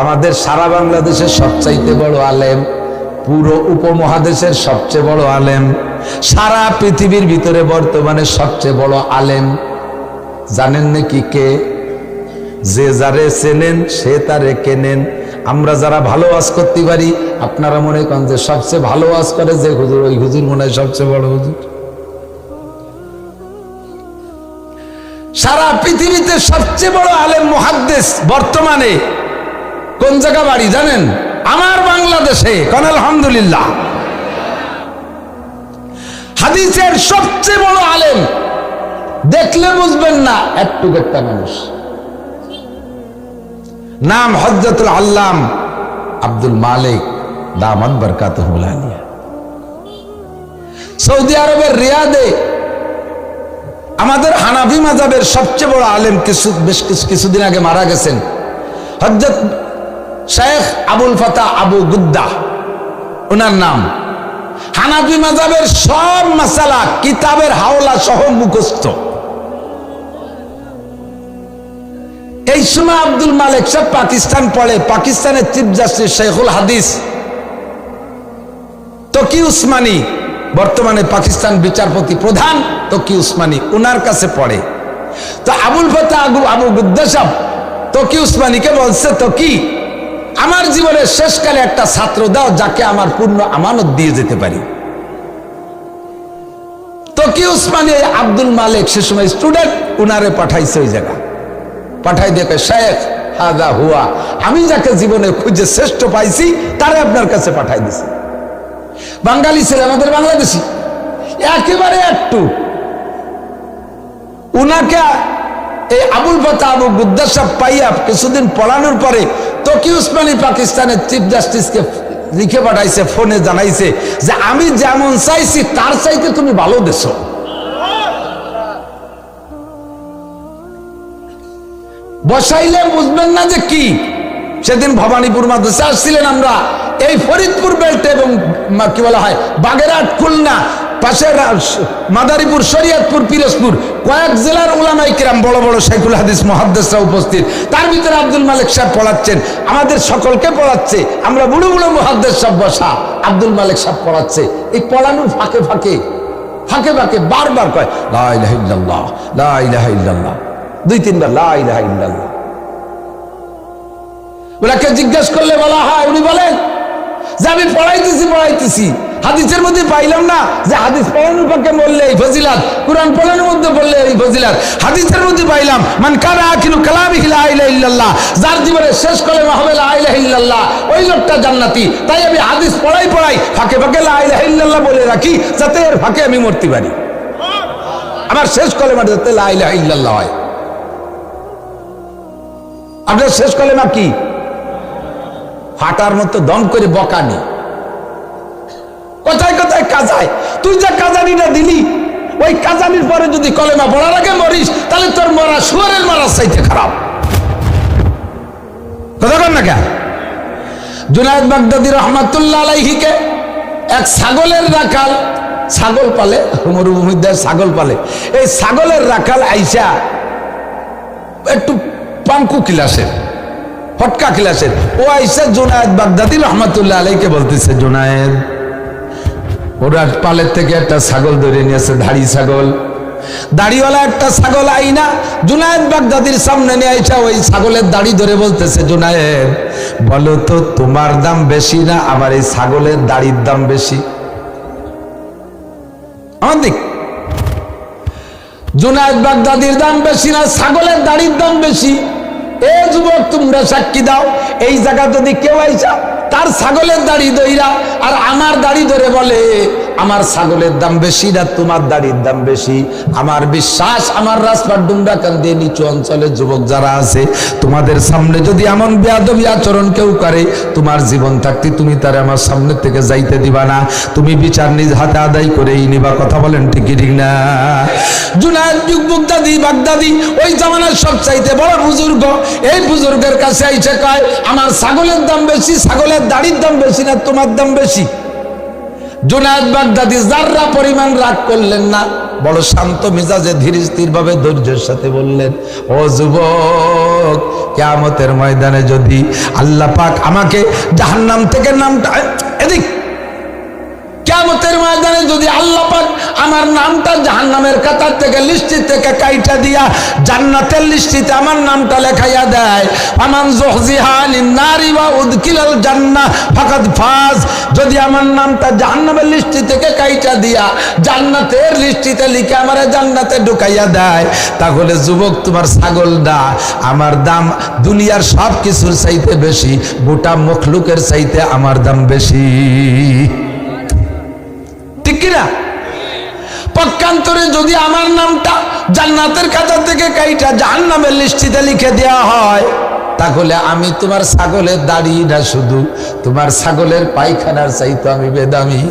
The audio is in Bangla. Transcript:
আমাদের সারা বাংলাদেশের সবচাইতে বড় আলেম, পুরো উপমহাদেশের সবচেয়ে বড় আলেম, সারা পৃথিবীর ভিতরে বর্তমানে সবচেয়ে বড় আলেম। জানেন নাকি কে? যে যারে চেনেন, সে তারে কেনেন। আমরা যারা ভালো ওয়াজ করতে পারি, আপনারা মনে করেন যে সবচেয়ে ভালো ওয়াজ করে যে হুজুর, ওই হুজুর মনে হয় সবচেয়ে বড় হুজুর। সারা পৃথিবীতে সবচেয়ে বড় আলেম মুহাদ্দেস বর্তমানে কোন জায়গা বাড়ি জানেন? আমার বাংলাদেশে, কোন আলহামদুলিল্লাহ। হাদিসের সবচেয়ে বড় আলেম, দেখলে বুঝবেন না, একটু একটা মানুষ। নাম হজরতুল আল্লাম আব্দুল মালিক দামদ বরকাত সৌদি আরবের রিয়াদে আমাদের হানাফি মাজাবের সবচেয়ে বড় আলেম কিছু বেশ কিছু কিছুদিন আগে মারা গেছেন। হজরত শেখ আবুল ফাতা আবু গুদ্দা ওনার নাম। হানাফি মাজাবের সব মাসালা কিতাবের হাওলা সহ মুখস্থ। এই সময় আব্দুল মালিক সব পাকিস্তান পড়ে, পাকিস্তানের চিফ জাস্টিস শেখুল হাদিস। তকি উসমানী, বর্তমানে পাকিস্তান বিচারপতি প্রধান তকি উসমানী ওনার কাছে পড়ে। তো আবুল ফতা আবু আবু গুদ্দাসাব তকি উসমানীকে বলছে, তকি আমার জীবনের শেষকালে একটা ছাত্র দাও যাকে আমার পূর্ণ আমানত দিয়ে যেতে পারি। তকি উসমানী আব্দুল মালিক সে সময় স্টুডেন্ট উনারে পাঠাইছে ওই জায়গা। পাঠাই দেখে শেখ হাদা হুয়া, আমি যাকে জীবনে খুঁজে শ্রেষ্ঠ পাইছি, তারে আপনার কাছে পাঠাই দিছি। বাঙালি ছেলে আমাদের বাংলাদেশি। একেবারে একটু। উনাকে এই আবুল ফাতা আবু গুদ্দাসাব পাইয়া কিছুদিন পড়ানোর পরে তকি উসমানী পাকিস্তানের চিফ জাস্টিসকে লিখে পাঠাইছে, ফোনে জানাইছে যে আমি যেমন চাইছি, তার চাইতে তুমি ভালো দেছো। বসাইলে বুঝবেন না যে কি? সেদিন ভবানীপুর মাদ্রাসা আসছিলেন আমরা। এই ফরিদপুর বেল্ট এবং কি বলা হয়, বাগেরহাট খুলনা পাশে মাদারীপুর, শরিয়তপুর, পিরোজপুর, কয়েক জেলার উলামাই কিরাম বড় বড় শেখুল হাদিস মহাদ্দেশরা উপস্থিত। তার ভিতরে আব্দুল মালিক সাহেব পড়াচ্ছেন, আমাদের সকলকে পড়াচ্ছে, আমরা বুড়ো বুড়ো মহাদ্দেশ সব বসা, আব্দুল মালিক সাহেব পড়াচ্ছে। এই পড়ানোর ফাঁকে ফাঁকে ফাঁকে ফাঁকে বারবার কয়, লা ইলাহা ইল্লাল্লাহ, লা দুই তিনবার, লা ইলাহা ইল্লাল্লাহ। ওনাকে জিজ্ঞেস করলে বলা হয়, উনি বলেন, যে আমি পড়াইতেছি পড়াইতেছি। হাদিসের মধ্যে পাইলাম না যে হাদিস পড়ানোর পক্ষে বললে এই ফজিলাত, কোরআন পড়ানোর মধ্যে বললে এই ফজিলাত। হাদিসের মধ্যে পাইলাম, মান কারা কিনু কালামি লা ইলাহা ইল্লাল্লাহ যার জীবনে শেষ কলেমা হবে লা ইলাহা ইল্লাল্লাহ, ওই লোকটা জান্নাতি। তাই আমি হাদিস পড়াই পড়াই ফাঁকে ফাঁকে লা ইলাহা ইল্লাল্লাহ বলে রাখি, যাতে এর ফাঁকে আমি মরতে পারি। আমার শেষ কলেমা যাতে লা ইলাহা ইল্লাল্লাহ হয়। আপনার শেষ কলেমা কি? ফাটার মতো দম করে বকানি কোথায় কোথায় কাজায়। তুই যা কাজানিটা দিলি, ওই কাজানির পরে যদি কলেমা পড়ার আগে মরিস, তাহলে তোর মরা শুয়ারের মারার চাইতে খারাপ। কথা কর না কেন? জুনায়দ বাগদাদি রহমাতুল্লাহ আলাইহিকে এক ছাগলের রাখাল, ছাগল পালে, মরুভূমিদের ছাগল পালে। এই ছাগলের রাখাল আইসা একটু পাঙ্কু ক্লাসের, ফটকা ক্লাসের। ও আইসা জোনায়েদ বাগদাদি রহমাতুল্লাহ আলাইকে বলতেছে, জোনায়েদ ওরা পালের থেকে একটা ছাগল ধরে নিয়েছে, ধাড়ি ছাগল। দাড়িওয়ালা একটা ছাগল আইনা জুনায়েদ বাগদাদির সামনে নিয়ে আইসা ওই ছাগলের দাড়ি ধরে বলতেছে, জুনায়েদ, বলো তো তোমার দাম বেশি না আমার এই ছাগলের দাড়ির দাম বেশি? আমার দিক। জুনায়দ বাগদাদির দাম বেশি না, ছাগলের দাড়ির দাম বেশি। এ যুবক, তোমরা সাক্ষী দাও, এই জায়গা যদি কেউ আইসা তার ছাগলের দাড়ি দইরা আর আমার দাড়ি ধরে বলে আমার ছাগলের দাম বেশি না তোমার দাড়ির দাম বেশি। আমার বিশ্বাস, আমার রাস্তার ডুমরা কান্দে নিচু অঞ্চলের যুবক যারা আছে, তোমাদের সামনে যদি এমন বেয়াদবি আচরণ কেউ করে, তোমার জীবন থাকতে তুমি তার আমার সামনে থেকে যাইতে দিবা না। তুমি বিচার নিজ হাতে আদায় করেই নিবা, কথা বলেন ঠিকই ঠিক না? জুনায়দ যুগ বুগদাদি বাগদাদি, ওই জামানার সব চাইতে বড় বুজুর্গ, এই বুজুর্গের কাছে আইসে কয়, আমার ছাগলের দাম বেশি, ছাগলের দাড়ির দাম বেশি না তোমার দাম বেশি। জুনায়দ বাগদাদি যাররা পরিমাণ রাগ করলেন না, বড় শান্ত মিজাজে ধীর স্থির ভাবে ধৈর্যের সাথে বললেন, ও যুবক, কেয়ামতের ময়দানে যদি আল্লাহ পাক আমাকে জাহান্নাম থেকে নামটা এদিক কেমতের ময়দানে যদি আল্লাহ পাক আমার নামটা জাহান্নামের কাতার থেকে লিস্টি থেকে কাইটা দিয়া জান্নাতের লিস্টিতে আমার নামটা লেখাইয়া দেয়, আমান জহজিহানিন নারী বা উদকিলাল জান্নাহ ফাকাদ ফাজ। যদি আমার নামটা জাহান্নামের লিস্টি থেকে কাইটা দিয়া জান্নাতের লিস্টিতে লিখে আমার জান্নাতে ঢুকাইয়া দেয়, তাহলে যুবক তোমার ছাগলটা আমার দাম দুনিয়ার সব কিছুর চাইতে বেশি, গোটা মখলুকের চাইতে আমার দাম বেশি। কিনা পক্ষান্তরে যদি আমার নামটা জান্নাতের খাতা থেকে কাইটা জাহান্নামের লিস্টিতে লিখে দেওয়া হয়, তাহলে আমি তোমার ছাগলের দাড়ি না শুধু তোমার ছাগলের পায়খানার চাইতো আমি বেদামি।